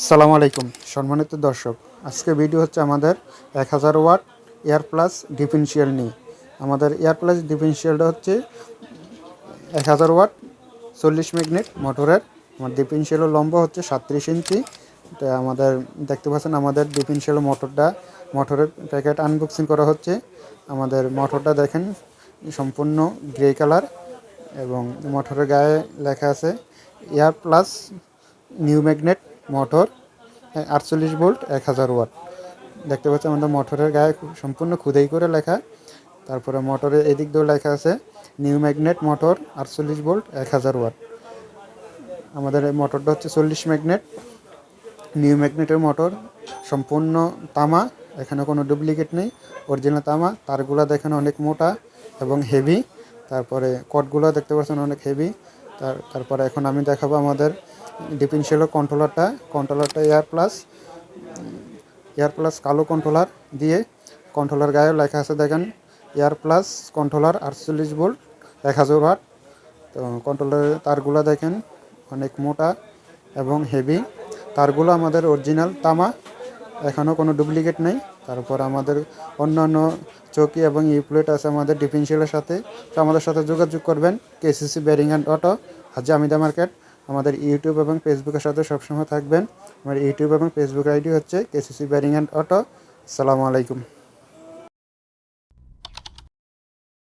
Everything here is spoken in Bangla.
আসসালামু আলাইকুম, সম্মানিত দর্শক। আজকে ভিডিও হচ্ছে আমাদের এক হাজার ওয়াট এয়ার প্লাস ডিফেন্সিয়াল নিয়ে। আমাদের এয়ার প্লাস ডিফেন্সিয়ালটা হচ্ছে এক হাজার ওয়াট চল্লিশ ম্যাগনেট মোটরের। আমার ডিফেন্সিয়ালের লম্বা হচ্ছে সাতত্রিশ ইঞ্চি। তো আমাদের, দেখতে পাচ্ছেন আমাদের ডিফেন্সিয়াল মোটরটা, মোটরের প্যাকেট আনবক্সিং করা হচ্ছে। আমাদের মোটরটা দেখেন, সম্পূর্ণ গ্রে কালার এবং মোটরের গায়ে লেখা আছে, air plus new magnet motor আটচল্লিশ ভোল্ট, এক হাজার ওয়াট। দেখতে পাচ্ছি আমাদের মোটরের গায়ে সম্পূর্ণ খুদাই করে লেখা। তারপরে মোটরের এদিক দিয়েও লেখা আছে, নিউ ম্যাগনেট মোটর, আটচল্লিশ ভোল্ট, এক হাজার ওয়াট। আমাদের এই মোটরটা হচ্ছে চল্লিশ ম্যাগনেট। নিউ ম্যাগনেটের মোটর, সম্পূর্ণ তামা, এখানে কোনো ডুপ্লিকেট নেই। অরিজিনাল তামা, তারগুলো দেখেন অনেক মোটা এবং হেভি তারপরে কটগুলো দেখতে পাচ্ছেন অনেক হেভি তার, তারপরে এখন আমি দেখাবো আমাদের ডিফেন্সিয়াল কন্ট্রোলারটা কন্ট্রোলারটা এয়ার প্লাস এয়ার প্লাস কালো কন্ট্রোলার দিয়ে কন্ট্রোলার গায়ে লেখা আছে দেখেন এয়ার প্লাস কন্ট্রোলার আটচল্লিশ ভোল্ট এক হাজার ওয়াট তো কন্ট্রোলারের তারগুলো দেখেন, অনেক মোটা এবং হেভি তারগুলো আমাদের অরিজিনাল তামা এখনও কোনো ডুপ্লিকেট নেই। তারপর আমাদের অন্যান্য চৌকি এবং ইউপ্লেট আছে আমাদের ডিফেন্সিয়ালের সাথে। তো আমাদের সাথে যোগাযোগ করবেন KCC bearing and auto, Haji Amida market. আমাদের ইউটিউব এবং ফেসবুকের সাথে সবসময় থাকবেন। আমার ইউটিউব এবং ফেসবুক আইডি হচ্ছে কেসিসি ব্যারিং অ্যান্ড অটো। আসসালামু আলাইকুম।